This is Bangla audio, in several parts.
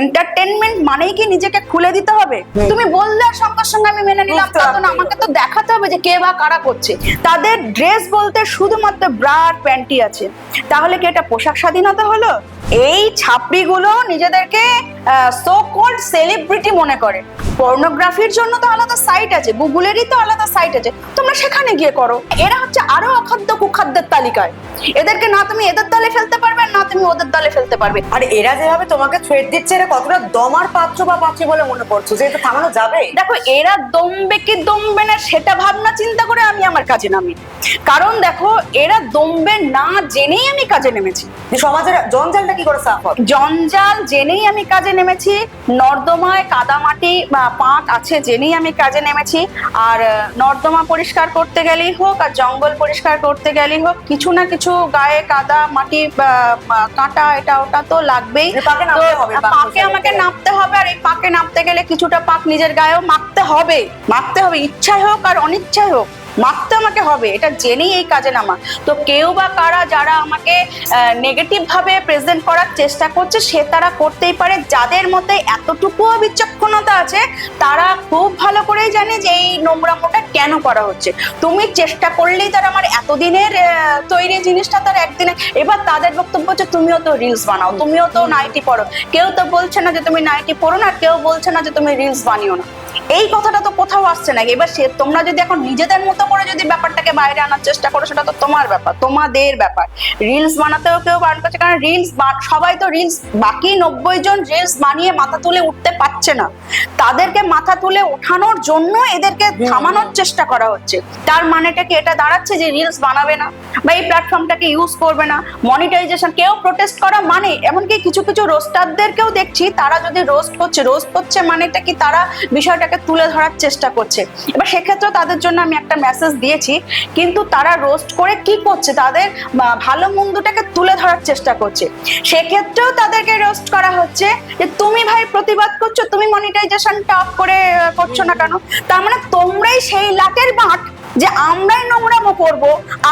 এন্টারটেনমেন্ট মানেই কি নিজেকে খুলে দিতে হবে? তুমি বললে আর সঙ্গে সঙ্গে আমি মেনে নিলাম বুঝতে তা তো না পারছি। আমাকে তো দেখাতে হবে যে কে বা কারা করছে। তাদের ড্রেস বলতে শুধুমাত্র ব্রা আর প্যান্টি আছে। তাহলে কি এটা পোশাক স্বাধীনতা হলো? এই ছাপড়িগুলো নিজেদেরকে সো কল্ড সেলিব্রিটি মনে করে। পর্নোগ্রাফির জন্য তো আলাদা সাইট আছে গুগলেরই তো আলাদা সাইট আছে। তোমরা সেখানে গিয়ে করো। এরা হচ্ছে আরও অখাদ্য কুখাদ্যের তালিকায়। এদেরকে না তুমি এদের দলে ফেলতে পারবে না তুমি ওদের দলে ফেলতে পারবে। আর এরা যেভাবে তোমাকে থ্রেট দিচ্ছে এরা কতটা দমার পাত্র বা পাত্রী বলে মনে করছ? যে এটা থামানো যাবে? দেখো এরা দমবে কি দমবে না সেটা ভাবনা চিন্তা করে আমি আমার কাজে নামি। কারণ দেখো এরা দমবে না জেনেই আমি কাজে নেমেছি। সমাজের জঞ্জালটা কি করে সাফ হবে? জঞ্জাল জেনেই আমি কাজে নেমেছি নর্দমায় কাদামাটি বা পাঁক আছে জেনেই আমি কাজে নেমেছি। আর নর্দমা পরিষ্কার করতে গেলেই হোক আর জঙ্গল পরিষ্কার করতে গেলেই হোক কিছু না কিছু গায়ে কাদা মাটি কাঁটা এটা ওটা তো লাগবেই। পাকে নামতে হবে, পাকে আমাকে। নামতে হবে আর এই পাকে নামতে গেলে কিছুটা পাক নিজের গায়েও মাখতে হবে। মাখতে হবে ইচ্ছায় হোক আর অনিচ্ছায় হোক। মাখতে আমাকে হবে, এটা জেনেই এই কাজে নামা। তো কেউ বা কারা যারা আমাকে নেগেটিভ ভাবে প্রেজেন্ট করার চেষ্টা করছে, সে তারা করতেই পারে। যাদের মতে এতটুকুও বিচক্ষণতা আছে, তারা খুব ভালো করেই জানে যে এই নোংরামোটা কেন করা হচ্ছে। তুমি চেষ্টা করলেই তার আমার এতদিনের তৈরি জিনিসটা তার একদিনে, এবার তাদের বক্তব্য হচ্ছে, তুমিও তো রিলস বানাও, তুমিও তো নাইটি পড়ো কেউ তো বলছে না যে তুমি নাইটি পড়ো না, কেউ বলছে না যে তুমি রিলস বানিও না। এই কথাটা তো কোথাও আসছে না এবার সে তোমরা যদি এখন নিজেদের মতো করে যদি ব্যাপারটাকে বাইরে আনার চেষ্টা করো সেটা তো তোমার ব্যাপার তোমাদের ব্যাপার। রিলস বানাতেও কেউ বারণ করছে কারণ রিলস সবাই তো রিলস বাকি নব্বই জন রিলস বানিয়ে মাথা তুলে উঠতে পারছে না। তাদেরকে মাথা তুলে ওঠানোর জন্য এদেরকে থামানোর চেষ্টা করা হচ্ছে। তার মানেটা কি এটা দাঁড়াচ্ছে যে রিলস বানাবে না? বা এই প্ল্যাটফর্মটাকে ইউজ করবে না? মনিটাইজেশন কেউ প্রোটেস্ট করা মানে? এমনকি কিছু কিছু রোস্টারদেরকেও দেখছি তারা যদি রোস্ট করছে রোস্ট করছে মানেটা কি তারা বিষয়টাকে তুলে ধরার চেষ্টা করছে। এবার সেক্ষেত্রে তাদের জন্য আমি একটা মেসেজ দিয়েছি, কিন্তু তারা রোস্ট করে কি করছে? তাদের ভালো মন্দটাকে তুলে ধরার চেষ্টা করছে। সেক্ষেত্রেও তাদেরকে রোস্ট করা হচ্ছে যে, তুমি ভাই প্রতিবাদ করছ? তুমি মনিটাইজেশনটা অফ করে করছ না কেন? তার মানে তোমরাই সেই লাটের বাঁট যে আমরাই নোংরামো করব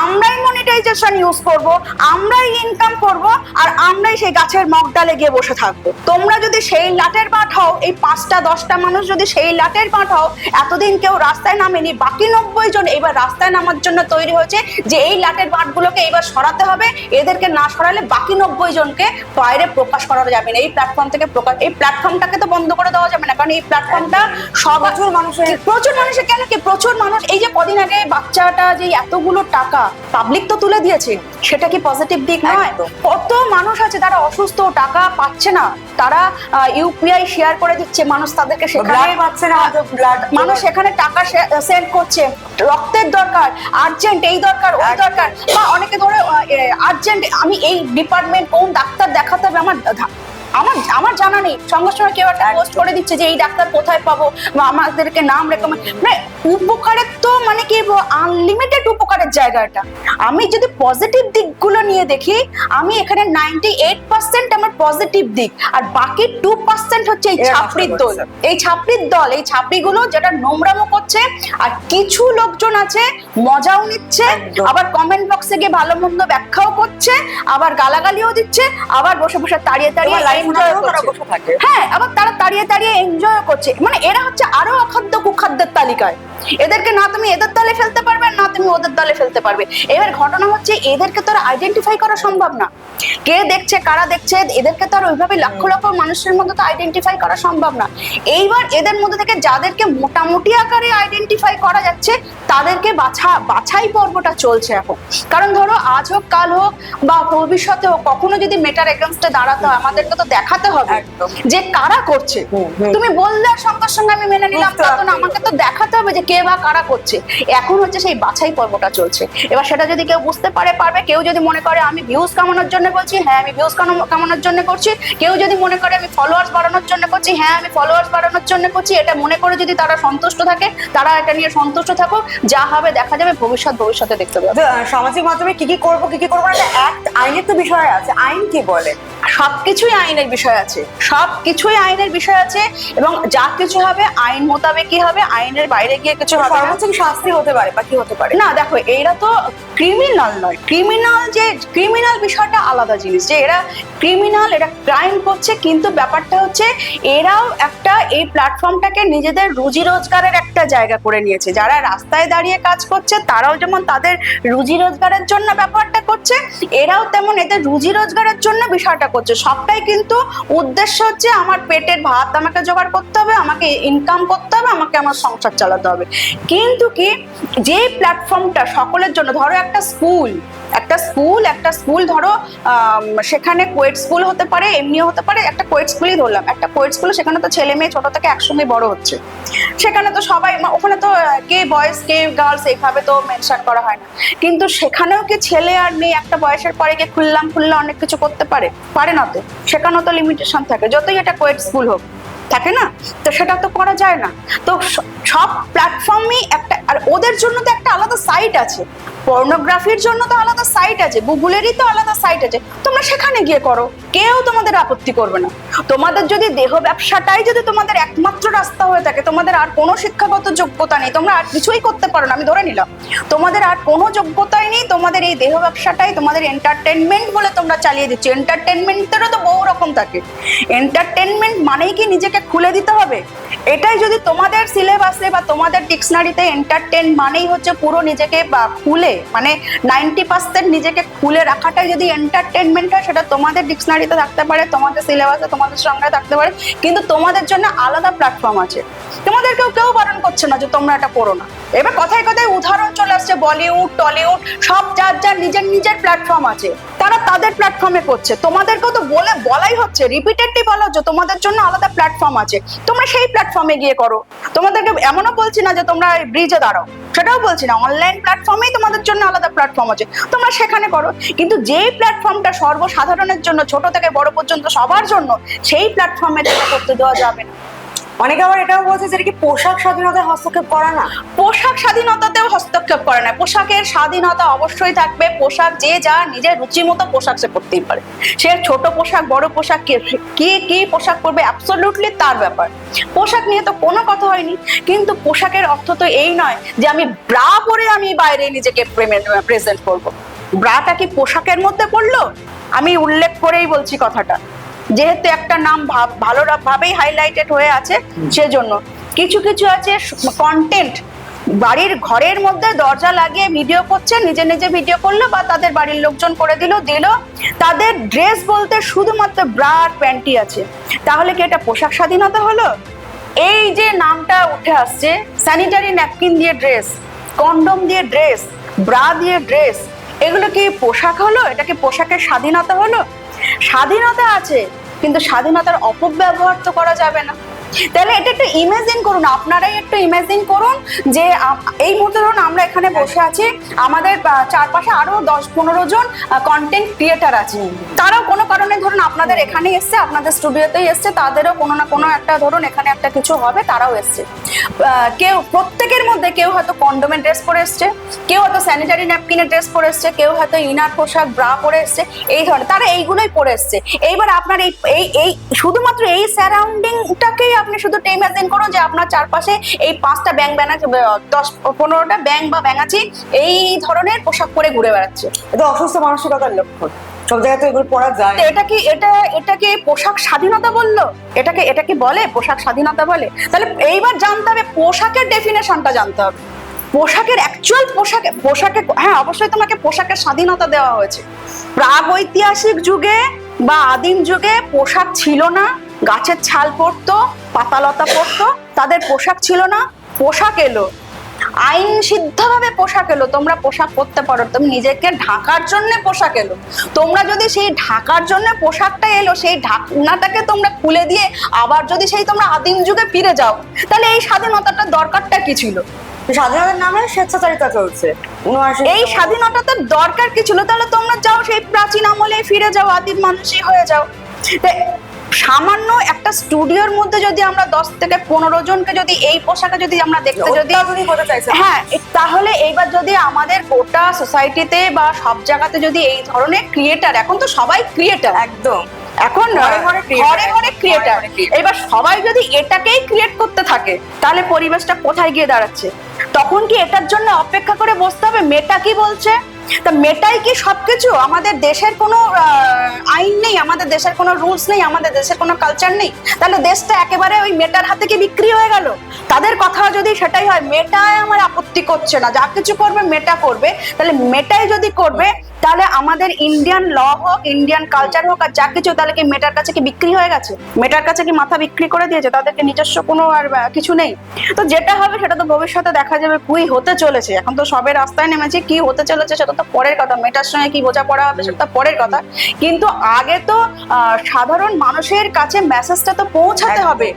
আমরাই মনিটাইজেশন ইউজ করব আমরাই ইনকাম করব আর আমরাই সেই গাছের মগডালে গিয়ে বসে থাকব। তোমরা যদি সেই লাটের বাঁট হও এই পাঁচটা দশটা মানুষ যদি সেই লাটের বাঁট হও এতদিন কেউ রাস্তায় নামেনি বাকি নব্বই জন এবার রাস্তায় নামার জন্য তৈরি হয়েছে যে এই লাটের বাঁটগুলোকে এবার সরাতে হবে এদেরকে না সরালে বাকি নব্বই জনকে বাইরে প্রকাশ করা যাবে না। এই প্ল্যাটফর্ম থেকে প্রকাশ এই প্ল্যাটফর্মটাকে তো বন্ধ করে দেওয়া যাবে না কারণ এই প্ল্যাটফর্মটা সব মানুষের প্রচুর মানুষের কেন কি? প্রচুর মানুষ এই যে কদিন আগে বাচ্চাটা যে এতগুলো টাকা পাবলিক তো তুলে দিয়েছে সেটা কি পজিটিভ দিক নয়? কত মানুষ আছে তারা অসুস্থ টাকা পাচ্ছে না তারা ইউপিআই শেয়ার করে দিচ্ছে মানুষ তাদেরকে সেখানে। পাচ্ছে না মানুষ সেখানে টাকা সেন্ড করছে। রক্তের দরকার আর্জেন্ট এই দরকার ওই দরকার। বা অনেকে ধরে আর্জেন্ট আমি এই ডিপার্টমেন্ট কোন ডাক্তার দেখাতে হবে? আমার আমার আমার জানা নেই। সঙ্গে সঙ্গে কেউ একটা পোস্ট করে দিচ্ছে যে এই ডাক্তার কোথায় পাবো? বা আমাদেরকে নাম রেকমেন্ড মানে উপকারের তো মানে কি আনলিমিটেড উপকারের জায়গাটা। আমি যদি পজিটিভ দিকগুলো নিয়ে দেখি আমি এখানে নাইনটি এইট পার্সেন্ট আমার পজিটিভ দিক আর বাকি টু পার্সেন্ট হচ্ছে এই ছাপড়ির দল। এই ছাপড়ির দল এই ছাপড়িগুলো যেটা নোংরামো করছে আর কিছু লোকজন আছে মজাও নিচ্ছে আবার কমেন্ট বক্সে গিয়ে ভালো মন্দ ব্যাখ্যাও করছে আবার গালাগালিও দিচ্ছে আবার বসে বসে তাড়িয়ে তাড়িয়ে তোমার হ্যাঁ আবার তারা তাড়িয়ে তাড়িয়ে এনজয় করছে। মানে এরা হচ্ছে আরও অখাদ্য কুখাদ্যের তালিকায়। এদেরকে না তুমি এদের দলে ফেলতে পারবে না তুমি ওদের দলে ফেলতে পারবে। এবার ঘটনা হচ্ছে এদেরকে তো আর আইডেন্টিফাই করা সম্ভব না। কে দেখছে কারা দেখছে এদেরকে তো আর ওইভাবে লক্ষ লক্ষ মানুষের মধ্যে তো আইডেন্টিফাই করা সম্ভব না। এইবার এদের মধ্যে থেকে যাদেরকে মোটামুটি আকারে আইডেন্টিফাই করা যাচ্ছে তাদেরকে বাছা বাছাই পর্বটা চলছে এখন। কারণ ধরো আজ হোক কাল হোক বা ভবিষ্যতে হোক কখনো যদি মেটার এগেনস্টে দাঁড়াতে হয় আমাদেরকে তো দেখাতে হবে যে কারা করছে। তুমি বললে আর সঙ্গে সঙ্গে আমি মেনে নিলাম তো না আমাকে তো দেখাতে হবে যে কে বা কারা করছে? এখন হচ্ছে সেই বাছাই পর্বটা চলছে। এবার সেটা যদি কেউ বুঝতে পারে পারবে। কেউ যদি মনে করে আমি ভিউজ কামানোর জন্য বলছি হ্যাঁ আমি ভিউজ কামানোর জন্য করছি। কেউ যদি মনে করে আমি ফলোয়ার্স বাড়ানোর জন্য করছি হ্যাঁ আমি ফলোয়ার্স বাড়ানোর জন্য করছি এটা মনে করে যদি তারা সন্তুষ্ট থাকে তারা এটা নিয়ে সন্তুষ্ট থাকুক যা হবে দেখা যাবে ভবিষ্যৎ ভবিষ্যতে দেখতে পাবে। সামাজিক মাধ্যমে কি কি করব কি কি করব না একটা act, আইনের তো বিষয় আছে। আইন কি বলে? সবকিছুই আইনের বিষয় আছে। সব কিছুই আইনের বিষয় আছে এবং যা কিছু হবে আইন মোতাবেক মোতাবেকই হবে আইনের বাইরে গিয়ে কিছু হবে সর্বোচ্চ শাস্তি হতে পারে বা কি হতে পারে? না দেখো এরা তো ক্রিমিনাল নয়। ক্রিমিনাল যে ক্রিমিনাল বিষয়টা আলাদা জিনিস। যে এরা ক্রিমিনাল এরা ক্রাইম করছে কিন্তু ব্যাপারটা হচ্ছে এরাও একটা এই প্ল্যাটফর্মটাকে নিজেদের রুজি রোজগারের একটা জায়গা করে নিয়েছে। যারা রাস্তায় দাঁড়িয়ে কাজ করছে তারাও যেমন তাদের রুজি রোজগারের জন্য ব্যাপারটা করছে এরাও তেমন এদের রুজি রোজগারের জন্য বিষয়টা করছে। সবটাই কিন্তু উদ্দেশ্য হচ্ছে আমার পেটের ভাত আমাকে জোগাড় করতে হবে আমাকে ইনকাম করতে হবে আমাকে আমার সংসার চালাতে হবে। কিন্তু কি, যে প্ল্যাটফর্মটা সকলের জন্য, ধরো একটা স্কুল একটা স্কুল একটা স্কুল ধরো সেখানে কোয়েট স্কুল হতে পারে, এমনিও হতে পারে, একটা কোয়েট স্কুলই ধরলাম। একটা কোয়েট স্কুল সেখানে তো ছেলে মেয়ে ছোট থেকে একসঙ্গে বড় হচ্ছে। সেখানে তো সবাই ওখানে তো কে বয়েজ কে গার্লস এইভাবে তো মেনশন করা হয় না। কিন্তু সেখানেও কি ছেলে আর মেয়ে একটা বয়সের পরে গিয়ে খুললাম, খুললে অনেক কিছু করতে পারে? পারে না তো। সেখানেও তো লিমিটেশন থাকে। যতই এটা কোয়েট স্কুল হোক। থাকে না? তো সেটা তো করা যায় না। তো সব প্ল্যাটফর্মই একটা, আর ওদের জন্য তো একটা আলাদা সাইট আছে। পর্নোগ্রাফির জন্য তো আলাদা সাইট আছে গুগলেরই তো আলাদা সাইট আছে। তোমরা সেখানে গিয়ে করো, কেউ তোমাদের আপত্তি করবে না। তোমাদের যদি দেহ ব্যবসাটাই যদি তোমাদের একমাত্র রাস্তা হয়ে থাকে, তোমাদের আর কোনো শিক্ষাগত যোগ্যতা নেই, তোমরা আর কিছুই করতে পারো না, আমি ধরে নিলাম। তোমাদের আর কোনো যোগ্যতাই নেই, তোমাদের এই দেহ ব্যবসাটাই তোমাদের এন্টারটেনমেন্ট বলে তোমরা চালিয়ে দিচ্ছ। এন্টারটেনমেন্টেরও তো বহু রকম থাকে। এন্টারটেনমেন্ট মানেই কি নিজেকে খুলে দিতে হবে? এটাই যদি তোমাদের সিলেবাসে বা তোমাদের ডিকশনারিতে এন্টারটেন মানেই হচ্ছে পুরো নিজেকে বা খুলে মানে নাইনটি পার্সেন্ট নিজেকে খুলে রাখাটাই যদি এন্টারটেনমেন্ট হয়, সেটা তোমাদের ডিকশনারিতে থাকতে পারে, তোমাদের সিলেবাসে তোমাদের সঙ্গে থাকতে পারে, কিন্তু তোমাদের জন্য আলাদা প্ল্যাটফর্ম আছে। তোমাদেরকেও কেউ বারণ করছে না যে তোমরা এটা করো না। এবার কথায় কথায় উদাহরণ চলে আসছে, বলিউড, টলিউড, সব যার যার নিজের নিজের প্ল্যাটফর্ম আছে, তারা তাদের প্ল্যাটফর্মে করছে। তোমাদেরকেও তো বলে, বলাই হচ্ছে রিপিটেডলি বলা হচ্ছে তোমাদের জন্য আলাদা প্ল্যাটফর্ম আছে। তোমরা সেই প্ল্যাটফর্মে গিয়ে করো। তোমাদেরকে এমনও বলছি না যে তোমরা ব্রিজে দাঁড়াও। সেটাও বলছি না অনলাইন প্ল্যাটফর্মেই তোমাদের জন্য আলাদা প্ল্যাটফর্ম আছে। তোমরা সেখানে করো। কিন্তু যেই প্ল্যাটফর্মটা সর্বসাধারণের জন্য ছোট থেকে বড় পর্যন্ত সবার জন্য সেই প্ল্যাটফর্মে যেটা করতে দেওয়া যাবে না। অনেকে আবার এটাও বলছে যে কি পোশাক স্বাধীনতায় হস্তক্ষেপ করা না? পোশাক স্বাধীনতাতেও হস্তক্ষেপ করে না। পোশাকের স্বাধীনতা অবশ্যই থাকবে। পোশাক যে যা নিজের রুচি মতো পোশাক সে পরতেই পারে। সে ছোট পোশাক বড় পোশাক কে কি কি পোশাক পরবে অ্যাবসলিউটলি তার ব্যাপার। পোশাক নিয়ে তো কোনো কথা হয়নি। কিন্তু পোশাকের অর্থ তো এই নয় যে আমি ব্রা পরে আমি বাইরে নিজেকে প্রেজেন্ট করব। ব্রাটা কি পোশাকের মধ্যে পড়ল? আমি উল্লেখ করেই বলছি কথাটা। যেহেতু একটা নাম ভালো ভাবেই হাইলাইটেড হয়ে আছে সেজন্য। কিছু কিছু আছে কন্টেন্ট বাড়ির ঘরের মধ্যে দরজা লাগিয়ে ভিডিও করছে নিজে নিজে ভিডিও করল বা তাদের বাড়ির লোকজন করে দিল দিল। তাদের ড্রেস বলতে শুধুমাত্র ব্রা আর প্যান্টি আছে। তাহলে কি এটা পোশাক স্বাধীনতা হলো? এই যে নামটা উঠে আসছে স্যানিটারি ন্যাপকিন দিয়ে ড্রেস কন্ডম দিয়ে ড্রেস ব্রা দিয়ে ড্রেস এগুলো কি পোশাক হলো? এটা কি পোশাকের স্বাধীনতা হলো? স্বাধীনতা আছে, কিন্তু স্বাধীনতার অপব্যবহার তো করা যাবে না। তাহলে এটা একটু ইমাজিন করুন, আপনারাই একটু ইমাজিন করুন যে এই মুহূর্তে ধরুন আমরা এখানে বসে আছি, আমাদের চারপাশে আরও দশ পনেরো জন কন্টেন্ট ক্রিয়েটার আছে। তারাও কোনো কারণে ধরুন আপনাদের এখানে এসছে, আপনাদের স্টুডিওতেই এসছে, তাদেরও কোনো না কোনো একটা ধরুন এখানে একটা কিছু হবে, তারাও এসছে। কেউ, প্রত্যেকের মধ্যে কেউ হয়তো কন্ডোমের ড্রেস পরে এসছে, কেউ হয়তো স্যানিটারি ন্যাপকিনের ড্রেস পরে এসছে, কেউ হয়তো ইনার পোশাক ব্রা পরে এসছে, এই ধরনের, তারা এইগুলোই পরে এসছে। এইবার আপনার এই এই এই, শুধুমাত্র এই সারাউন্ডিংটাকেই আপনি শুধু ইমাজিন করুন যে আপনার চারপাশে এই পাঁচটা ব্যাং ব্যানাচি দশ, পনেরোটা ব্যাং বা ব্যাঙাচি এই ধরনের পোশাক পরে ঘুরে বেড়াচ্ছে। এটা অসুস্থ মানসিকতার লক্ষণ। সব জায়গায় এগুলো পড়া যায়। এটা কি, এটা এটাকে পোশাক স্বাধীনতা বলল? এটাকে এটা কি বলে পোশাক স্বাধীনতা বলে? তাহলে এইবার জানতে হবে, পোশাকের ডেফিনেশনটা জানতে হবে। পোশাকের অ্যাকচুয়াল পোশাকে পোশাকে হ্যাঁ অবশ্যই তোমাকে পোশাকের স্বাধীনতা দেওয়া হয়েছে। প্রাগ ঐতিহাসিক যুগে বা আদিম যুগে পোশাক ছিল না, গাছের ছাল পরতো, পাতালতা পরতো, তাদের পোশাক ছিল না, পোশাক এলো। আইন সিদ্ধভাবে পোশাক এলো তোমরা পোশাক পরতে পারো তুমি নিজেকে ঢাকার জন্য পোশাক এলো। তোমরা যদি সেই ঢাকার জন্য পোশাকটা এলো সেই ঢাকনাটাকে তোমরা খুলে দিয়ে আবার যদি সেই তোমরা আদিম যুগে ফিরে যাও তাহলে এই স্বাধীনতাটার দরকারটা কি ছিল? স্বাধীনতার নামে স্বেচ্ছাচারিতা চলছে। এই স্বাধীনতাটার দরকার কি ছিল? তাহলে তোমরা যাও সেই প্রাচীন আমলে ফিরে যাও আদিম মানুষই হয়ে যাও। সামান্য একটা স্টুডিওর মধ্যে যদি আমরা দশ থেকে পনেরো জনকে যদি এই পোশাকে যদি আমরা দেখতে যদি হ্যাঁ তাহলে এইবার যদি আমাদের গোটা সোসাইটিতে বা সব জায়গাতে যদি এই ধরনের ক্রিয়েটার এখন তো সবাই ক্রিয়েটার একদম। এখন ঘরে ঘরে ক্রিয়েটার। এবার সবাই যদি এটাকেই ক্রিয়েট করতে থাকে তাহলে পরিবেশটা কোথায় গিয়ে দাঁড়াচ্ছে? তখন কি এটার জন্য অপেক্ষা করে বসতে হবে? মেটা কি বলছে? তা মেটাই কি সবকিছু? আমাদের দেশের কোনো আইন নেই, আমাদের দেশের কোনো রুলস নেই, আমাদের দেশের কোনো কালচার নেই। তাহলে দেশটা একেবারে ওই মেটার হাতে কি বিক্রি হয়ে গেল? তাদের কথা যদি সেটাই হয়, মেটায় আমার আপত্তি করছে না। যা কিছু করবে, মেটা করবে। তাহলে মেটাই যদি করবে, তাহলে আমাদের ইন্ডিয়ান ল হোক ইন্ডিয়ান কালচার হোক, আর যা কিছু, তাহলে কি মেটার কাছে কি বিক্রি হয়ে গেছে? মেটার কাছে কি মাথা বিক্রি করে দিয়েছে? তাদেরকে নিজস্ব কোনো আর কিছু নেই। তো যেটা হবে, সেটা তো ভবিষ্যতে দেখা যাবে। কুই হতে চলেছে। এখন তো সবে রাস্তায় নেমেছে, কি হতে চলেছে, সেটা তো পরের কথা মেটার সঙ্গে কি বোঝাপড়া হবে সেটা তো পরের কথা। কিন্তু আগে তো আহ, সাধারণ মানুষের কাছে মেসেজটা তো পৌঁছাতে হবে।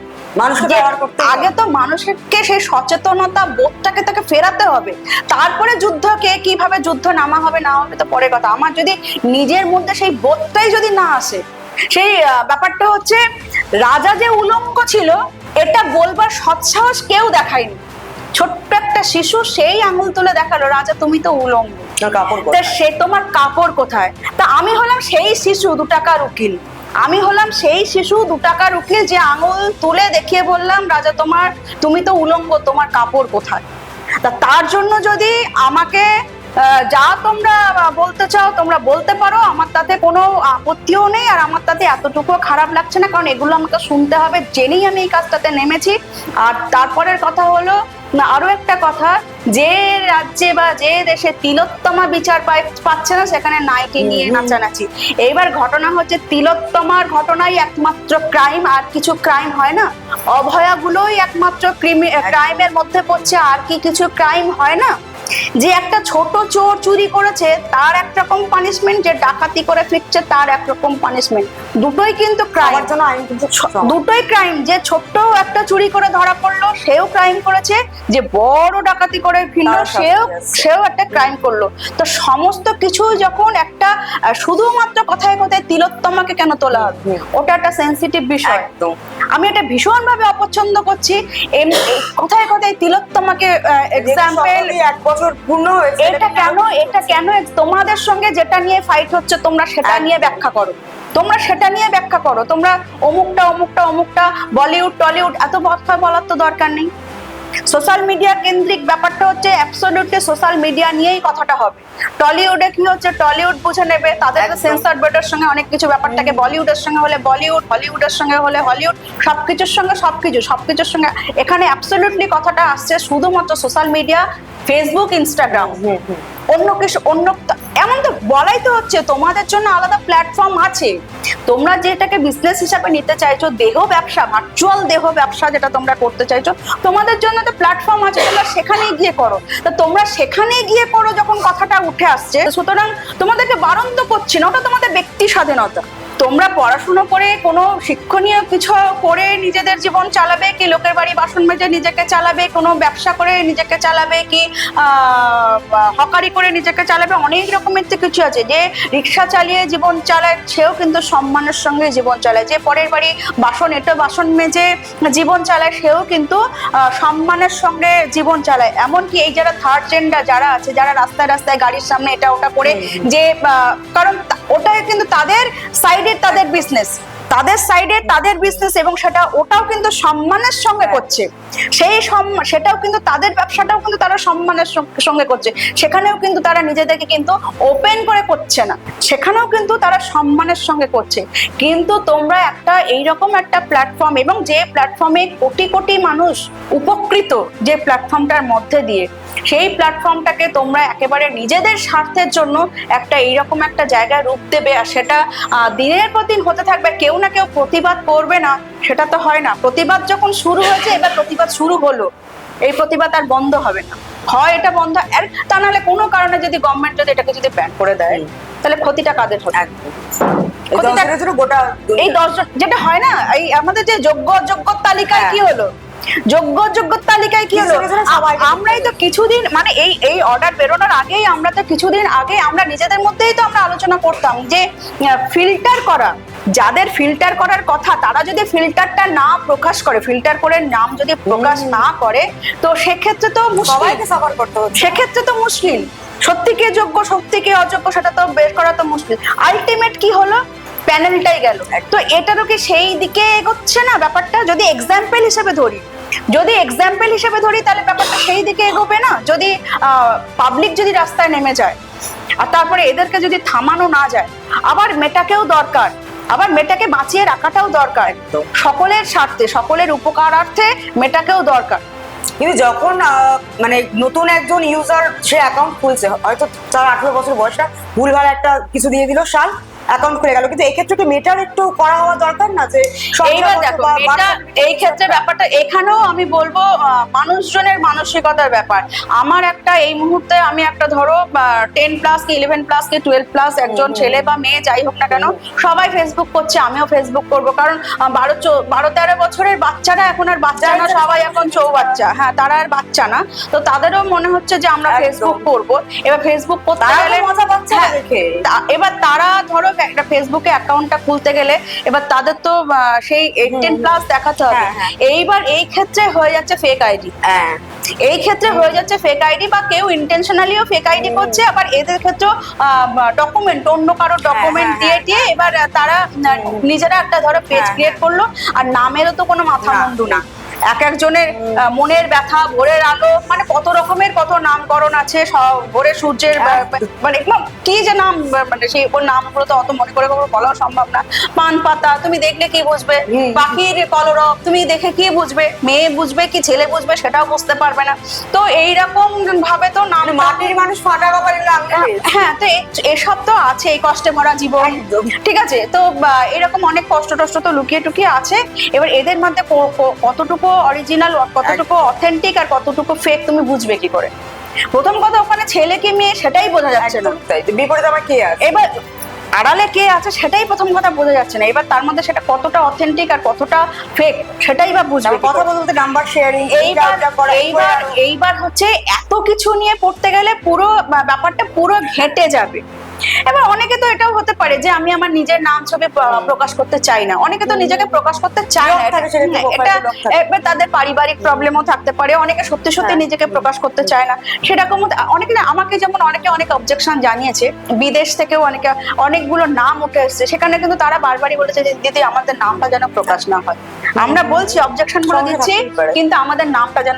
আগে তো মানুষকে সেই সচেতনতা বোধটাকে তাকে ফেরাতে হবে। তারপরে যুদ্ধকে কীভাবে যুদ্ধ নামা হবে না হবে তো পরের কথা। আমার যদি নিজের মধ্যে সেই বোধটাই যদি না আসে সেই ব্যাপারটা হচ্ছে রাজা যে উলঙ্গ ছিল এটা বলবার সৎসাহস কেউ দেখায়নি। ছোট্ট একটা শিশু সেই আঙুল তুলে দেখাল রাজা তুমি তো উলঙ্গ। তা? সে তোমার কাপড় কোথায়? তা আমি হলাম সেই শিশু দু টাকার উকিল। আমি হলাম সেই শিশু দু টাকার উকিল যে আঙুল তুলে দেখিয়ে বললাম রাজা তোমার তুমি তো উলঙ্গ তোমার কাপড় কোথায়? তা তার জন্য যদি আমাকে যা তোমরা বলতে চাও তোমরা বলতে পারো আমার তাতে কোনো আপত্তিও নেই আর আমার তাতে এতটুকুও খারাপ লাগছে না কারণ এগুলো আমাকে শুনতে হবে জেনেই আমি এই কাজটাতে নেমেছি। আর তারপরের কথা হলো না আরও একটা কথা যে রাজ্যে বা যে দেশে তিলোত্তমা বিচার পাচ্ছে না সেখানে নাইটি নিয়ে। নাচানাচি। এইবার ঘটনা হচ্ছে তিলোত্তমার ঘটনাই একমাত্র ক্রাইম আর কিছু ক্রাইম হয় না। অভয়াগুলোই একমাত্র ক্রাইমের মধ্যে পড়ছে আর কি কিছু ক্রাইম হয় না। যে একটা ছোট চোর চুরি করেছে তার একরকম পানিশমেন্ট যে ডাকাতি করে ফিরছে তার একরকম পানিশমেন্ট দুটোই কিন্তু ক্রাইম জন্য আইন কিন্তু দুটোই ক্রাইম যে ছোট্ট একটা চুরি করে ধরা পড়ল সেও ক্রাইম করেছে। যে বড় ডাকাতি করে ফিরলো সেও সেও একটা ক্রাইম করল। তো সমস্ত কিছু যখন একটা শুধুমাত্র কথায় কথায় তিলোত্তমাকে কেন তোলা হবে? ওটা একটা সেন্সিটিভ বিষয়। একদম। আমি এটা ভীষণ ভাবে অপছন্দ করছি। কথায় কথায় তিলোত্তমাকে এক্সাম্পল এক বছর পূর্ণ হয়েছে। এটা কেন এটা কেন তোমাদের সঙ্গে যেটা নিয়ে ফাইট হচ্ছে তোমরা সেটা নিয়ে ব্যাখ্যা করো। তোমরা সেটা নিয়ে ব্যাখ্যা করো। তোমরা অমুকটা অমুকটা অমুকটা, বলিউড, টলিউড, এত কথা বলার তো দরকার নেই। সোশ্যাল মিডিয়া কেন্দ্রিক ব্যাপারটা হচ্ছে অ্যাবসলিউটলি সোশ্যাল মিডিয়া নিয়েই কথাটা হবে। টলিউডে কি হচ্ছে? টলিউড বুঝে নেবে। তাদের। সেন্সর বোর্ডের সঙ্গে অনেক কিছু ব্যাপারটাকে বলিউডের সঙ্গে হলে বলিউড হলিউডের সঙ্গে হলে হলিউড সবকিছুর সঙ্গে সবকিছু সবকিছুর সঙ্গে এখানে অ্যাবসলিউটলি কথাটা আসছে শুধুমাত্র সোশ্যাল মিডিয়া ফেসবুক ইনস্টাগ্রাম। অন্য কিছু অন্য এমন তো বলাই তো হচ্ছে তোমাদের জন্য আলাদা প্ল্যাটফর্ম আছে। তোমরা যেটাকে বিজনেস হিসাবে নিতে চাইছো দেহ ব্যবসা ভার্চুয়াল দেহ ব্যবসা যেটা তোমরা করতে চাইছো তোমাদের জন্য তো প্ল্যাটফর্ম আছে, তোমরা সেখানে গিয়ে করো। তা তোমরা সেখানে গিয়ে করো যখন কথাটা উঠে আসছে। সুতরাং তোমাদেরকে বারণ তো করছি না, ওটা তোমাদের ব্যক্তি স্বাধীনতা। তোমরা পড়াশুনো করে কোনো শিক্ষণীয় কিছু করে নিজেদের জীবন চালাবে কি লোকের বাড়ি বাসন মেজে নিজেকে চালাবে কোনো ব্যবসা করে নিজেকে চালাবে কি হকারি করে নিজেকে চালাবে অনেক রকমের তো কিছু আছে। যে রিক্সা চালিয়ে জীবন চালায় সেও কিন্তু সম্মানের সঙ্গে জীবন চালায়। যে পরের বাড়ি বাসন এটো বাসন মেজে জীবন চালায় সেও কিন্তু সম্মানের সঙ্গে জীবন চালায়। এমনকি এই যারা থার্ড জেন্ডার যারা আছে যারা রাস্তায় রাস্তায় গাড়ির সামনে এটা ওটা করে যে কারণ ওটা কিন্তু তাদের সাইডে তাদের বিজনেস তাদের সাইডে তাদের বিজনেস এবং সেটা ওটাও কিন্তু সম্মানের সঙ্গে করছে। সেই সেটাও কিন্তু তাদের ব্যবসাটাও কিন্তু তারা সম্মানের সঙ্গে- করছে। সেখানেও কিন্তু তারা নিজেদেরকে কিন্তু ওপেন করে করছে না। সেখানেও কিন্তু তারা সম্মানের সঙ্গে করছে। কিন্তু তোমরা একটা এইরকম একটা প্ল্যাটফর্ম এবং যে প্ল্যাটফর্মে কোটি কোটি মানুষ উপকৃত যে প্ল্যাটফর্মটার মধ্যে দিয়ে সেই প্ল্যাটফর্মটাকে তোমরা একেবারে নিজেদের স্বার্থের জন্য একটা এইরকম একটা জায়গায় রূপ দেবে আর সেটা দিনের পর দিন হতে থাকবে কেউ না কেউ প্রতিবাদ করবে না সেটা তো হয় না। প্রতিবাদ যখন শুরু হয়েছে এবার প্রতিবাদ শুরু হলো। এই প্রতিবাদ আর বন্ধ হবে না। হয় এটা বন্ধ আর তা নাহলে কোনো কারণে যদি গভর্নমেন্ট যদি এটাকে যদি ব্যান করে দেয় তাহলে ক্ষতিটা কাদের হবে এই ক্ষতিটা- গোটা এই দশজন যেটা হয় না এই আমাদের যে যোগ্য অযোগ্য তালিকায় হ্যাঁ। কি হলো? যোগ্য অযোগ্য তালিকায় কি হলো? আমরাই তো কিছুদিন মানে এই এই অর্ডার বেরোনোর আগেই আমরা তো কিছুদিন আগে আমরা নিজেদের মধ্যেই তো আমরা আলোচনা করতাম যে ফিল্টার করা যাদের ফিল্টার করার কথা তারা যদি ফিল্টারটা না প্রকাশ করে ফিল্টার করে নাম যদি প্রকাশ না করে তো সেক্ষেত্রে তো সবাইকে সাফার করতে হচ্ছে। সেক্ষেত্রে তো মুশকিল। সত্যি কে যোগ্য সত্যি কে অযোগ্য সেটা তো বের করা তো মুশকিল। আলটিমেট কি হলো? প্যানেলটাই গেল। তো এটারও কি সেই দিকে এগোচ্ছে না ব্যাপারটা? যদি এক্সাম্পল হিসেবে ধরি, যদি এক্সাম্পল হিসেবে ধরি, তাহলে ব্যাপারটা সেই দিকে এগোবে না? যদি পাবলিক যদি রাস্তায় নেমে যায়, আর তারপরে এদেরকে যদি থামানো না যায়, আবার মেটাকেও দরকার, আবার মেটাকে বাঁচিয়ে রাখাটাও দরকার। সকলের স্বার্থে, সকলের উপকারার্থে মেটাকেও দরকার। কিন্তু যখন মানে নতুন একজন ইউজার সে অ্যাকাউন্ট খুলছে, হয়তো তার আঠেরো বছর বয়সটা, ভুলভাল একটা কিছু দিয়ে দিল, সাল। অ্যাকাউন্ট খুলে গেল। কিন্তু এক্ষেত্রে কি মেটার একটু করা হওয়া দরকার না যে এইবার দেখো বাচ্চা- এই ক্ষেত্রে ব্যাপারটা এখানেও আমি বলব মানুষজনের মানসিকতার ব্যাপার। আমার একটা এই মুহূর্তে আমি একটা ধরো টেন প্লাস কি ইলেভেন প্লাস কি টুয়েলভ প্লাস একজন ছেলে বা মেয়ে যাই হোক না কেন সবাই ফেসবুক করছে আমিও ফেসবুক করব। কারণ বারো বারো তেরো বছরের বাচ্চারা এখন আর বাচ্চা না সবাই এখন চৌ বাচ্চা হ্যাঁ তারা আর বাচ্চা না। তো তাদেরও মনে হচ্ছে যে আমরা ফেসবুক করব। এবার ফেসবুক করতে গেলে হ্যাঁ। এবার তারা ধরো একটা ফেসবুকে অ্যাকাউন্টটা খুলতে গেলে এবার তাদের তো সেই এইটিন প্লাস দেখাতে হবে। হ্যাঁ, হ্যাঁ। এইবার এই ক্ষেত্রে হয়ে যাচ্ছে ফেক আইডি হ্যাঁ। এই ক্ষেত্রে হয়ে যাচ্ছে ফেক আইডি বা কেউ ইন্টেনশনালিও ফেক আইডি করছে আবার এদের ক্ষেত্রেও ডকুমেন্ট অন্য কারও ডকুমেন্ট হ্যাঁ, দিয়ে দিয়ে এবার তারা নিজেরা একটা ধরো পেজ ক্রিয়েট করল আর নামেরও তো কোনো মাথা মুন্ডু না। এক একজনের মনের ব্যথা ভোরের আলো মানে কত রকমের কত নামকরণ আছে ভোরের সূর্যের মানে একদম কি যে নাম মানে সেই ওর নামগুলো তো অত মনে করে বলাও সম্ভব না। পান পাতা তুমি দেখলে কি বুঝবে। পাখির কলরব তুমি দেখে কি বুঝবে? মেয়ে বুঝবে কি ছেলে বুঝবে সেটাও বুঝতে পারবে না। তো এইরকম ভাবে তো নাম মানে মাটির মানুষ ফাটা এগুলো হ্যাঁ তো এসব তো আছে এই কষ্টে ভরা জীবন। ঠিক আছে তো এরকম অনেক কষ্ট টষ্ট তো লুকিয়ে টুকিয়ে আছে। এবার এদের মধ্যে ক- ক- কতটুকু অরিজিনাল কতটুকু অথেন্টিক আর কতটুকু ফেক তুমি বুঝবে কি করে? প্রথম কথা ওখানে ছেলে কি মেয়ে সেটাই বোঝা যাচ্ছে না। বিপরীতে আবার কে আছে? এবার আড়ালে কে আছে সেটাই প্রথম কথা বোঝা যাচ্ছে না। এবার তার মধ্যে সেটা কতটা অথেন্টিক আর কতটা ফেক সেটাই বা বুঝবে কথা বলতে নাম্বার শেয়ারিং এইবার এইবার এইবার হচ্ছে এত কিছু নিয়ে পড়তে গেলে পুরো ব্যাপারটা পুরো ঘেটে যাবে। এবার অনেকে তো এটাও হতে পারে যে আমি আমার নিজের নাম ছবি প্রকাশ করতে চাই না। অনেকে তো নিজেকে প্রকাশ করতে চায় না। সেক্ষেত্রে এটা-। এবার তাদের পারিবারিক প্রবলেমও থাকতে পারে। অনেকে সত্যি সত্যি হ্যাঁ। নিজেকে প্রকাশ করতে চায় না। সেরকম অনেকে না আমাকে যেমন অনেকে অনেক অবজেকশন জানিয়েছে। বিদেশ থেকেও অনেকে অনেকগুলো নাম উঠে এসছে। সেখানে কিন্তু তারা বারবারই বলেছে যে দিদি আমাদের নামটা যেন প্রকাশ না হয়। আমরা বলছি অবজেকশনগুলো দিচ্ছি কিন্তু আমাদের নামটা যেন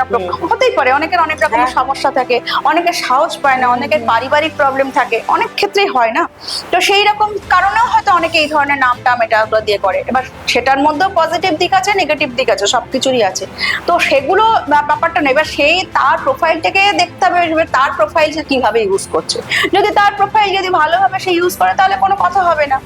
হতেই পারে। অনেকের অনেক রকমের হ্যাঁ। সমস্যা থাকে অনেকের সাহস পায় না অনেকের পারিবারিক প্রবলেম থাকে অনেক ক্ষেত্রেই হয় না। তো সেই রকম কারণেও হয়তো অনেকে এই ধরনের নাম টাম এটাগুলো দিয়ে করে। এবার সেটার মধ্যেও পজিটিভ দিক আছে নেগেটিভ দিক আছে সবকিছুরই আছে। তো সেগুলো ব্যাপারটা নেই এবার সেই তার প্রোফাইলটাকে দেখতে হবে এবার তার প্রোফাইল সে কীভাবে ইউজ করছে। যদি তার প্রোফাইল যদি ভালোভাবে সে ইউজ করে তাহলে কোনো কথা হবে না।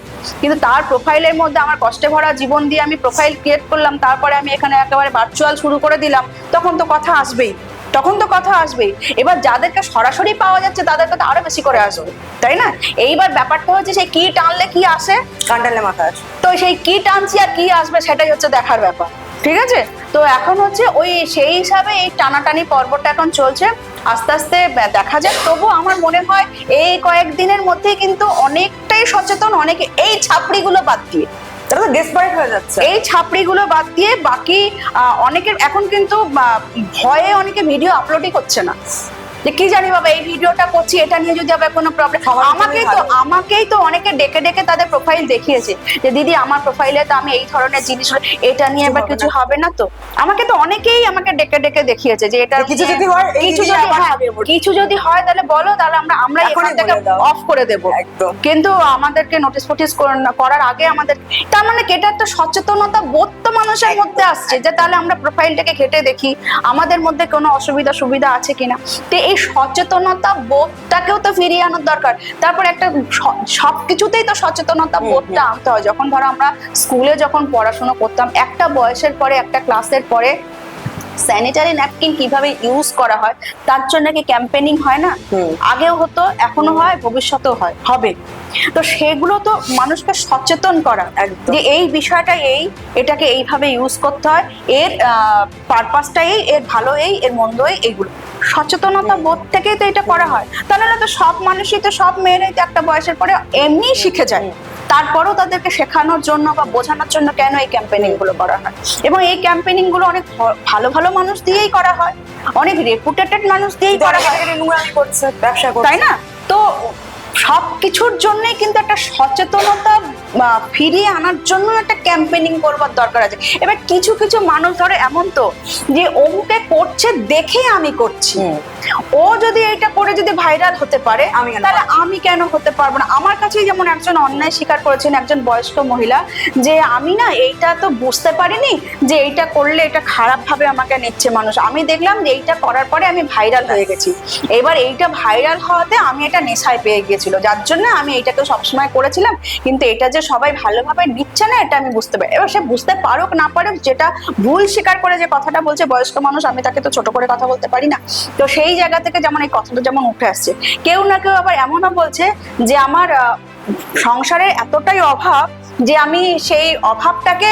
কিন্তু তার প্রোফাইলের মধ্যে আমার কষ্টে ভরা জীবন দিয়ে আমি প্রোফাইল ক্রিয়েট করলাম তারপরে আমি এখানে একেবারে ভার্চুয়াল শুরু করে দিলাম তখন তো কথা আসবেই তখন তো কথা আসবেই। এবার যাদেরকে সরাসরি পাওয়া যাচ্ছে তাদেরকে তো আরও বেশি করে আসবে তাই না? এইবার ব্যাপারটা হচ্ছে সেই কি টানলে কি আসে? কান্ডালে মাথা আছে। তো সেই কি টানছি আর কি আসবে সেটাই হচ্ছে দেখার ব্যাপার ঠিক আছে? তো এখন হচ্ছে ওই সেই হিসাবে এই টানাটানি পর্বটা এখন চলছে আস্তে আস্তে দেখা যাক। তবু আমার মনে হয় এই কয়েকদিনের মধ্যেই কিন্তু অনেকটাই সচেতন অনেকে এই ছাপড়িগুলো বাদ দিয়ে তারা তো ডেসপারেট হয়ে যাচ্ছে। এই ছাপড়িগুলো বাদ দিয়ে বাকি অনেকের এখন কিন্তু ভয়ে অনেকে ভিডিও আপলোডই করছে না। যে কি জানি বাবা এই ভিডিওটা করছি এটা নিয়ে যদি আবার কোনো প্রবলেম আমাকেই তো আমাকেই তো অনেকে ডেকে ডেকে তাদের প্রোফাইল দেখিয়েছে। যে দিদি আমার প্রোফাইলে তো আমি এই ধরনের জিনিস এটা নিয়ে এবার কিছু হবে না তো? আমাকে তো অনেকেই আমাকে ডেকে ডেকে দেখিয়েছে যে এটা কিছু যদি হয়, কিছু যদি হয় কিছু যদি হয় তাহলে বলো তাহলে আমরা আমরা এখান থেকে অফ করে দেবো। কিন্তু আমাদেরকে নোটিস ফোটিস করার আগে আমাদের তার মানে এটা একটা সচেতনতা বোধ তো মানুষের মধ্যে আসছে যে তাহলে আমরা প্রোফাইলটাকে ঘেটে দেখি। আমাদের মধ্যে কোনো অসুবিধা সুবিধা আছে কিনা? তো এই সচেতনতা বোধটাকেও তো ফিরিয়ে আনার দরকার। তারপর একটা স- সবকিছুতেই তো সচেতনতা বোধটা আনতে হয়। যখন ধরো আমরা স্কুলে যখন পড়াশোনা করতাম একটা বয়সের পরে একটা ক্লাসের পরে স্যানিটারি ন্যাপকিন কীভাবে ইউজ করা হয় তার জন্য কি ক্যাম্পেনিং হয় না? আগেও হতো এখনও হয় ভবিষ্যতেও হয়। হবে। তো সেগুলো তো মানুষকে সচেতন করা যে এই বিষয়টা এই এটাকে এইভাবে ইউজ করতে হয়। এর পারপাসটা এই এর ভালো এই এর মন্দ এই এইগুলো সচেতনতা বোধ থেকেই তো এটা করা হয়। তাহলে না তো সব মানুষই তো সব মেয়েরাই তো একটা বয়সের পরে এমনি শিখে যায়। তারপরও তাদেরকে শেখানোর জন্য বা বোঝানোর জন্য কেন এই ক্যাম্পেনিংগুলো করা হয়? এবং এই ক্যাম্পেনিংগুলো অনেক ভালো ভালো মানুষ দিয়েই করা হয়। অনেক রেপুটেটেড মানুষ দিয়েই করা হয়। করছে ব্যবসা করছে। তাই না? তো সব কিছুর জন্যই কিন্তু একটা সচেতনতা ফিরিয়ে আনার জন্য একটা ক্যাম্পেনিং করবার দরকার আছে। এবার কিছু কিছু মানুষ ধরে এমন তো যে অমুকে করছে দেখে আমি করছি। ও যদি এটা করে যদি ভাইরাল হতে পারে আমি তাহলে আমি কেন হতে পারব না? আমার কাছেই যেমন একজন অন্যায় স্বীকার করেছেন একজন বয়স্ক মহিলা যে আমি না এইটা তো বুঝতে পারিনি যে এইটা করলে এটা খারাপ ভাবে আমাকে নিচ্ছে মানুষ। আমি দেখলাম যে এইটা করার পরে আমি ভাইরাল হয়ে গেছি। এবার এইটা ভাইরাল হওয়াতে আমি এটা নেশায় পেয়ে গিয়েছিল। যার জন্য আমি এইটাকে সবসময় করেছিলাম কিন্তু এটা যে সবাই ভালোভাবে নিচ্ছে না, এটা আমি বুঝতে পারি। এবার সে বুঝতে পারুক, না পারুক, যেটা ভুল স্বীকার করে যে কথাটা বলছে, বয়স্ক মানুষ, আমি তাকে তো ছোট করে কথা বলতে পারি না। তো সেই জায়গা থেকে যেমন এই কথাটা যেমন উঠে আসছে, কেউ না কেউ আবার এমনও বলছে যে আমার সংসারে এতটাই অভাব যে আমি সেই অভাবটাকে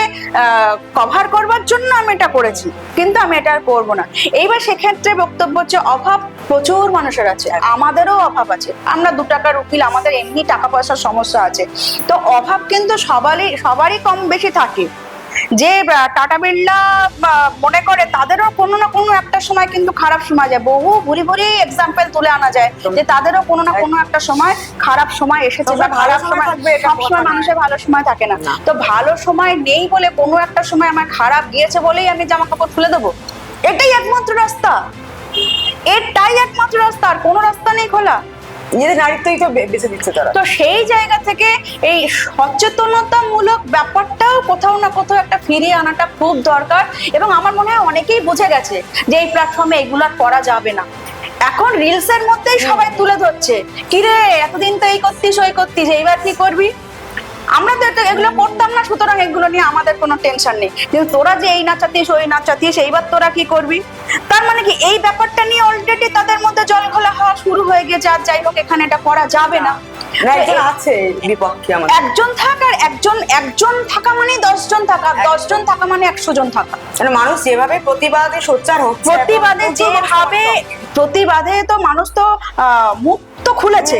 কভার করবার জন্য আমি এটা করেছি, কিন্তু আমি এটা আর করব না। এইবার সেক্ষেত্রে বক্তব্য হচ্ছে অভাব প্রচুর মানুষের আছে, আমাদেরও অভাব আছে। আমরা দু টাকার উকিল, আমাদের এমনি টাকা পয়সার সমস্যা আছে। তো অভাব কিন্তু সবারই সবারই কম বেশি থাকে। যে টাটা বিড়লা মনে করে তাদেরও কোনো না কোনো একটা সময় কিন্তু খারাপ সময় যায়। বহু ভুরি ভুরি এক্সাম্পল তুলে আনা যায় যে তাদেরও কোনো না কোনো একটা সময় খারাপ সময় এসেছে বা ভালো খারাপ সময় থাকবে সবসময় মানুষের ভালো সময় থাকে না। না। তো ভালো সময় নেই বলে কোনো একটা সময় আমার খারাপ গিয়েছে বলেই আমি জামা কাপড় খুলে দেবো? এটাই একমাত্র রাস্তা। এটাই একমাত্র রাস্তা আর কোনো রাস্তা নেই খোলা। নিজেদের নারীত্বই তো বেছে দিচ্ছে তারা। তো সেই জায়গা থেকে এই সচেতনতামূলক ব্যাপারটাও কোথাও না কোথাও একটা ফিরিয়ে আনাটা খুব দরকার এবং আমার মনে হয় অনেকেই বুঝে গেছে যে এই প্ল্যাটফর্মে এগুলো করা যাবে না। এখন রিলসের মধ্যেই সবাই তুলে ধরছে, কিরে, এতদিন তো এই করতিস, ওই করতিস, এইবার কি করবি? আমরা তো এগুলো করতাম না, সুতরাং এগুলো নিয়ে আমাদের কোনো টেনশন নেই। কিন্তু তোরা যে এই নাচাতিস, ওই নাচাতিস, এইবার তোরা কি করবি? তার মানে কি, এই ব্যাপারটা নিয়ে অলরেডি তাদের মধ্যে জল ঘোলা হওয়া শুরু হয়ে গেছে, আর যাই হোক, এখানে এটা করা যাবে না। একজন আছে বিপক্ষে আমাদের। একজন থাক আর একজন একজন থাকা মানে দশজন থাকা দশজন থাকা মানে একশো জন থাকা। মানে মানুষ যেভাবে প্রতিবাদে সোচ্চার হচ্ছে প্রতিবাদে যেভাবে প্রতিবাদে তো মানুষ তো মুখ তো খুলেছে।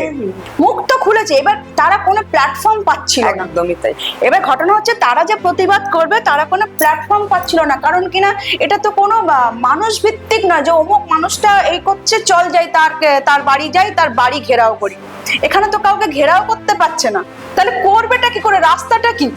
মুখ তো খুলেছে। এবার তারা কোনো প্ল্যাটফর্ম পাচ্ছিল না। একদমই তাই। এবার ঘটনা হচ্ছে তারা যে প্রতিবাদ করবে তারা কোনো প্ল্যাটফর্ম পাচ্ছিল না। কারণ কিনা এটা তো কোনো মানুষ ভিত্তিক নয় যে অমুক মানুষটা এই করছে চল যাই তার তার বাড়ি যাই তার বাড়ি ঘেরাও করি। এখানে তো কাউকে ঘেরাও করতে পারছে না। তাহলে করবেটা কি? করে রাস্তাটা কি?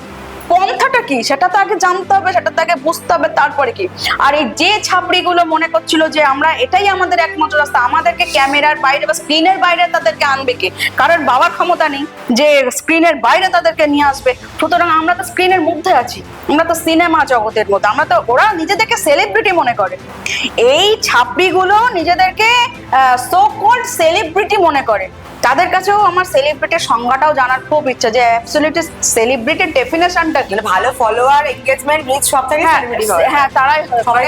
পন্থাটা কি? সেটা তো আগে জানতে হবে, সেটা তো আগে বুঝতে হবে, তারপরে কি? আর এই যে ছাপড়িগুলো মনে করছিল যে আমরা, এটাই আমাদের একমাত্র রাস্তা। আমাদেরকে ক্যামেরার বাইরে বা স্ক্রিনের বাইরে তাদেরকে আনবে কে? কারণ বাবার ক্ষমতা নেই যে স্ক্রিনের বাইরে তাদেরকে নিয়ে আসবে। সুতরাং আমরা তো স্ক্রিনের মধ্যে আছি। আমরা তো সিনেমা জগতের মধ্যে। আমরা তো, ওরা নিজেদেরকে সেলিব্রিটি মনে করে। এই ছাপড়িগুলো নিজেদেরকে সো কল্ড সেলিব্রিটি মনে করে। তাদের কাছেও আমার সেলিব্রিটির সংজ্ঞাটাও জানার খুব ইচ্ছা যে অ্যাবসলিউটলি সেলিব্রিটির ডেফিনেশনটা কি? মানে ভালো ফলোয়ার এঙ্গেজমেন্ট রিচ সব থেকে হ্যাঁ তারাই সবাই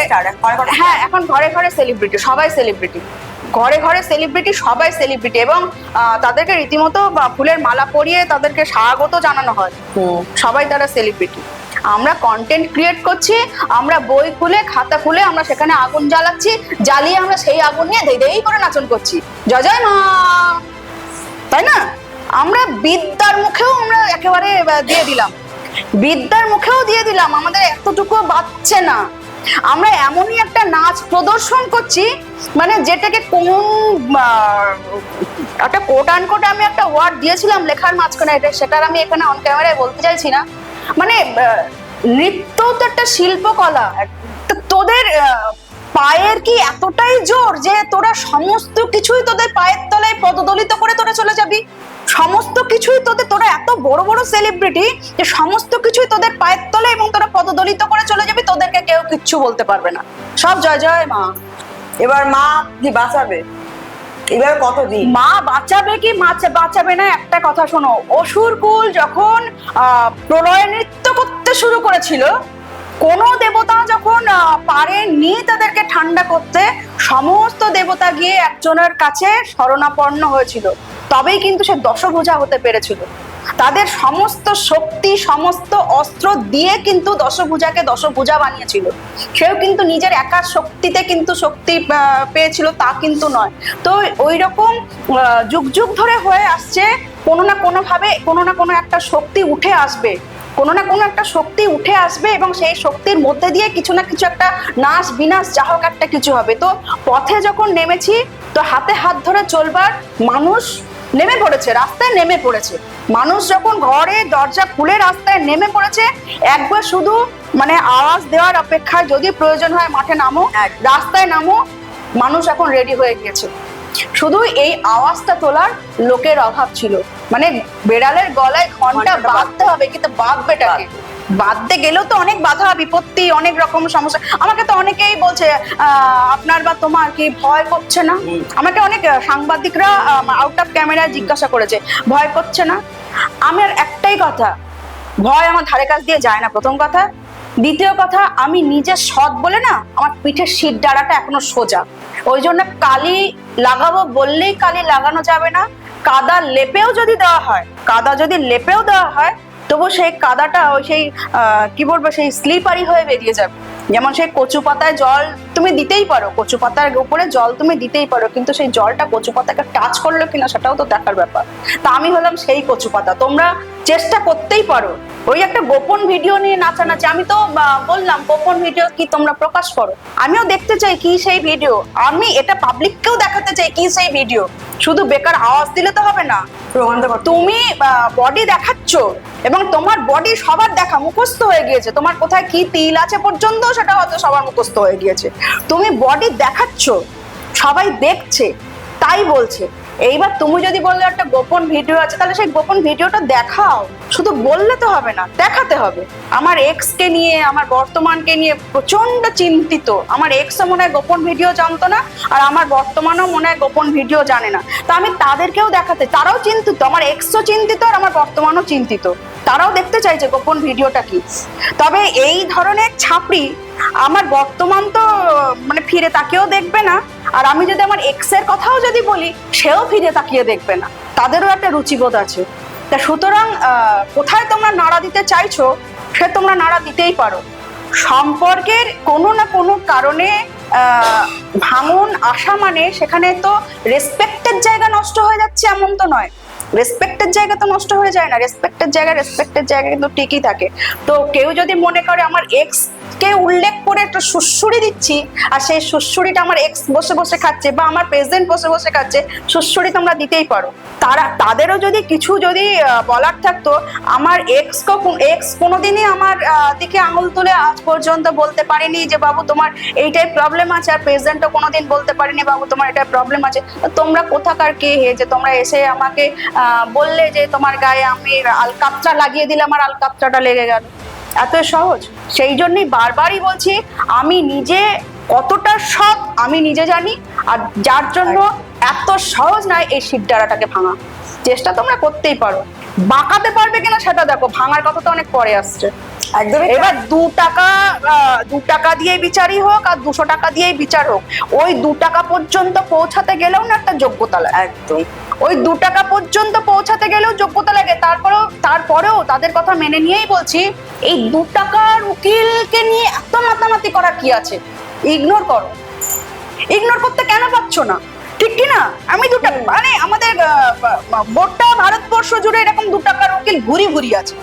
হ্যাঁ এখন ঘরে ঘরে সেলিব্রিটি সবাই সেলিব্রিটি ঘরে ঘরে সেলিব্রিটি সবাই সেলিব্রিটি এবং তাদেরকে রীতিমতো বা ফুলের মালা পরিয়ে তাদেরকে স্বাগত জানানো হয়। সবাই তারা সেলিব্রিটি আমরা কন্টেন্ট ক্রিয়েট করছি আমরা বই খুলে খাতা খুলে আমরা সেখানে আগুন জ্বালাচ্ছি জ্বালিয়ে আমরা সেই আগুন নিয়ে দেই দেই করে নাচন করছি। জয় জয় মা! তাই না? আমরা বিদ্যার মুখেও আমরা একেবারে দিয়ে দিলাম। বিদ্যার মুখেও দিয়ে দিলাম, আমাদের এতটুকু বাচ্চে না। আমরা এমনই একটা নাচ প্রদর্শন করছি মানে যেটাকে কোন একটা কোট আনকোট আমি একটা ওয়ার্ড দিয়েছিলাম লেখার মাঝখানে, এটা সেটার আমি এখানে অন ক্যামেরায় বলতে চাইছি না। মানে নৃত্য তো একটা শিল্পকলা। তোদের পায়ের কি এতটাই জোর যে তোরা সমস্ত কিছুই তোদের পায়ের তলায় পদদলিত করে তোরা চলে যাবি? সমস্ত কিছুই তোদের, তোরা এত বড় বড় সেলিব্রিটি যে সমস্ত কিছুই তোদের পায়ের তলে এবং তোরা পদদলিত করে চলে যাবি, তোদেরকে কেউ কিচ্ছু বলতে পারবে না। সব জয় জয় মা। এবার মা কি বাঁচাবে? এবার কত দিন মা বাঁচাবে কি? মাছ- বাঁচাবে না, একটা কথা শোনো। অসুরকুল যখন প্রলয় নৃত্য করতে শুরু করেছিল কোন দেবতা যখন পারেননি তাদেরকে ঠান্ডা করতে, সমস্ত দেবতা গিয়ে একজনের কাছে শরণাপন্ন হয়েছিল। তবেই কিন্তু সে দশভুজা হতে পেরেছিল। তাদের সমস্ত শক্তি, সমস্ত অস্ত্র দিয়ে কিন্তু দশভুজাকে দশভুজা বানিয়েছিল। সেও কিন্তু নিজের একার শক্তিতে কিন্তু শক্তি পেয়েছিল, তা কিন্তু নয়। তো ওই রকম যুগ যুগ ধরে হয়ে আসছে, কোনো না কোনোভাবে কোনো না কোনো একটা শক্তি উঠে আসবে। কোনো না কোনো একটা শক্তি উঠে আসবে এবং সেই শক্তির মধ্যে দিয়ে কিছু না কিছু একটা নাশ বিনাশ যা হোক একটা কিছু হবে। তো পথে যখন নেমেছি তো হাতে হাত ধরে চলবার মানুষ নেমে পড়েছে রাস্তায় নেমে পড়েছে। মানুষ যখন ঘরে দরজা খুলে রাস্তায় নেমে পড়েছে একবার শুধু মানে আওয়াজ দেওয়ার অপেক্ষায় যদি প্রয়োজন হয় মাঠে নামো রাস্তায় নামো মানুষ এখন রেডি হয়ে গিয়েছে। শুধু এই আওয়াজটা তোলার লোকের অভাব ছিল। মানে বেড়ালের গলায় ঘণ্টা বাঁধতে হবে কিন্তু বাঁধবেটাকে বাঁধতে গেলেও তো অনেক বাধা বিপত্তি অনেক রকম সমস্যা। আমাকে তো অনেকেই বলছে আপনার বা তোমার কি ভয় করছে না? আমাকে অনেক সাংবাদিকরা আউট অফ ক্যামেরা জিজ্ঞাসা করেছে ভয় করছে না? আমার একটাই কথা ভয় আমার ধারে কাছ দিয়ে যায় না। প্রথম কথা। দ্বিতীয় কথা আমি নিজে সৎ বলে না আমার পিঠের শীত ডাড়াটা এখনও সোজা। ওই জন্য কালি লাগাবো বললেই কালি লাগানো যাবে না। কাদা লেপেও যদি দেওয়া হয়, কাদা যদি লেপেও দেওয়া হয়, তবু সেই কাদাটা ওই সেই কি বলব, সেই স্লিপারি হয়ে বেরিয়ে যাবে। যেমন সেই কচু পাতায় জল তুমি দিতেই পারো, কচু পাতার উপরে জল তুমি দিতেই পারো, কিন্তু সেই জলটা কচু পাতাকে টাচ করল কিনা সেটাও তো দেখার ব্যাপার। তা আমি হলাম সেই কচু পাতা। তোমরা চেষ্টা করতেই পারো। ওই একটা গোপন ভিডিও নিয়ে নাচানাচি। আমি তো বললাম গোপন ভিডিও কি তোমরা প্রকাশ করো? আমিও দেখতে চাই কি সেই ভিডিও। আমি এটা পাবলিককেও দেখাতে চাই কি সেই ভিডিও। শুধু বেকার আওয়াজ দিলে তো হবে না। তুমি বডি দেখাচ্ছ এবং তোমার বডি সবার দেখা মুখস্থ হয়ে গিয়েছে। তোমার কোথায় কি তিল আছে পর্যন্ত সেটা হয়তো সবার মুখস্থ হয়ে গিয়েছে। তুমি বডি দেখাচ্ছ সবাই দেখছে তাই বলছে। এইবার তুমি যদি বললে একটা গোপন ভিডিও আছে, তাহলে সেই গোপন ভিডিওটা দেখাও। শুধু বললে তো হবে না, দেখাতে হবে। আমার এক্স কে নিয়ে, আমার বর্তমানকে নিয়ে প্রচণ্ড চিন্তিত। আমার এক্সও মনে হয় গোপন ভিডিও জানতো না, আর আমার বর্তমানও মনে হয় গোপন ভিডিও জানে না। তা আমি তাদেরকেও দেখাতে, তারাও চিন্তিত। আমার এক্সও চিন্তিত, আর আমার বর্তমানও চিন্তিত। তারাও দেখতে চাইছে গোপন ভিডিওটা কি। তবে এই ধরনের ছাপড়ি, আমার বর্তমান তো মানে ফিরে তাকেও দেখবে না। আর আমি যদি আমার এক্সের কথাও যদি বলি, সেও ফিরে তাকিয়ে দেখবে না। তাদেরও একটা রুচিবোধ আছে। তা সুতরাং কোথায় তোমরা নাড়া দিতে চাইছো, সে তোমরা নাড়া দিতেই পারো। সম্পর্কের কোনো না কোনো কারণে ভাঙন, আসা মানে সেখানে তো রেসপেক্টের জায়গা নষ্ট হয়ে যাচ্ছে এমন তো নয়। রেসপেক্টের জায়গা তো নষ্ট হয়ে যায় না। রেসপেক্টের জায়গা রেসপেক্টের জায়গা কিন্তু ঠিকই থাকে। তো কেউ যদি মনে করে আমার এক্স কে উল্লেখ করে একটা সুশ্রুড়ি দিচ্ছি, আর সেই সুশ্রুড়িটা আমার এক্স বসে বসে খাচ্ছে বা আমার প্রেজেন্ট বসে বসে খাচ্ছে, সুশ্রুড়ি তোমরা দিতেই পারো। তারা, তাদেরও যদি কিছু যদি বলার থাকতো, আমার এক্স এক্স কোনোদিনই আমার দিকে আঙুল তুলে আজ পর্যন্ত বলতে পারেনি যে, বাবু, তোমার এইটাই প্রবলেম আছে, আর প্রেজেন্টও কোনোদিন বলতে পারেনি, বাবু, তোমার এটাই প্রবলেম আছে। তোমরা কোথাকার কে হে যে, তোমরা এসে আমাকে বললে যে, তোমার গায়ে আমি আলকাতরা লাগিয়ে দিলাম, আর আলকাতরাটা লেগে গেল। এত সহজ? সেই জন্যই বারবারই বলছি আমি নিজে কতটা সৎ আমি নিজে জানি আর যার জন্য এত সহজ নয় এই শিবডারাটাকে ভাঙা। চেষ্টা তোমরা করতেই পারো। বাঁকাতে পারবে কিনা সেটা দেখো ভাঙার কথা তো অনেক পরে আসছে। একদমই এবার দু টাকা আহ, দু টাকা দিয়ে বিচারই হোক আর দুশো টাকা দিয়েই বিচার হোক। ওই দু টাকা পর্যন্ত পৌঁছাতে গেলেও না একটা যোগ্যতা লাগে। একদম। ওই দু টাকা পর্যন্ত পৌঁছাতে গেলেও যোগ্যতা লাগে। তারপরেও তারপরেও তাদের কথা মেনে নিয়েই বলছি এই দু টাকার উকিলকে নিয়ে এত মাতামাতি করা কি আছে? ইগনোর করো। ইগনোর করতে কেন পারছ না? ঠিক কি না? আমি দু টাকা মানে আমাদের গোটা ভারতবর্ষ জুড়ে এরকম দু টাকার উকিল ভুরি ভুরি আছে।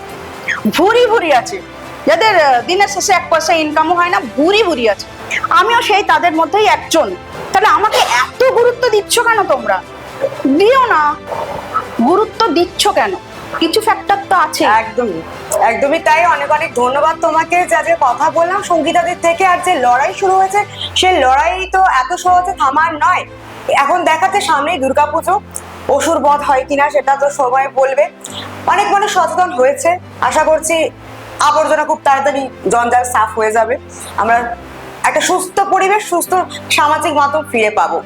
ভুরি ভুরি আছে। যাদের দিনের শেষে এক পয়সা ইনকামও হয় না ভুরি ভুরি আছে। আমিও সেই তাদের মধ্যেই একজন। তাহলে আমাকে এত গুরুত্ব দিচ্ছ কেন তোমরা? দিও না। গুরুত্ব দিচ্ছ কেন? কিছু ফ্যাক্টর তো আছে। একদমই একদমই তাই। অনেক অনেক ধন্যবাদ তোমাকে। যা যে কথা বললাম সঙ্গীতাদের থেকে আর যে লড়াই শুরু হয়েছে, সে লড়াই তো এত সহজে থামার নয়। এখন দেখাচ্ছে সামনেই দুর্গাপুজো। অসুর বধ হয় কিনা সেটা তো সময় বলবে। অনেক মানুষ সচেতন হয়েছে। আশা করছি আবর্জনা খুব তাড়াতাড়ি জঞ্জাল সাফ হয়ে যাবে। আমরা একটা সুস্থ পরিবেশ, সুস্থ সামাজিক মাধ্যম ফিরে পাবো।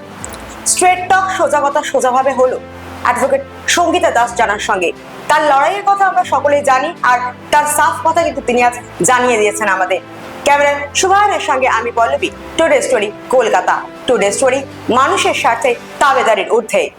স্ট্রেট টক সোজা কথা সোজাভাবে হলো। অ্যাডভোকেট সঙ্গীতা দাস জানার সঙ্গে। তার লড়াইয়ের কথা আমরা সকলেই জানি, আর তার সাফ কথা কিন্তু তিনি আজ জানিয়ে দিয়েছেন আমাদের। ক্যামেরায় সুভায়নের সঙ্গে আমি Pallabi. Today story Kolkata. Today story মানুষের স্বার্থে তাবেদারির ঊর্ধ্বে।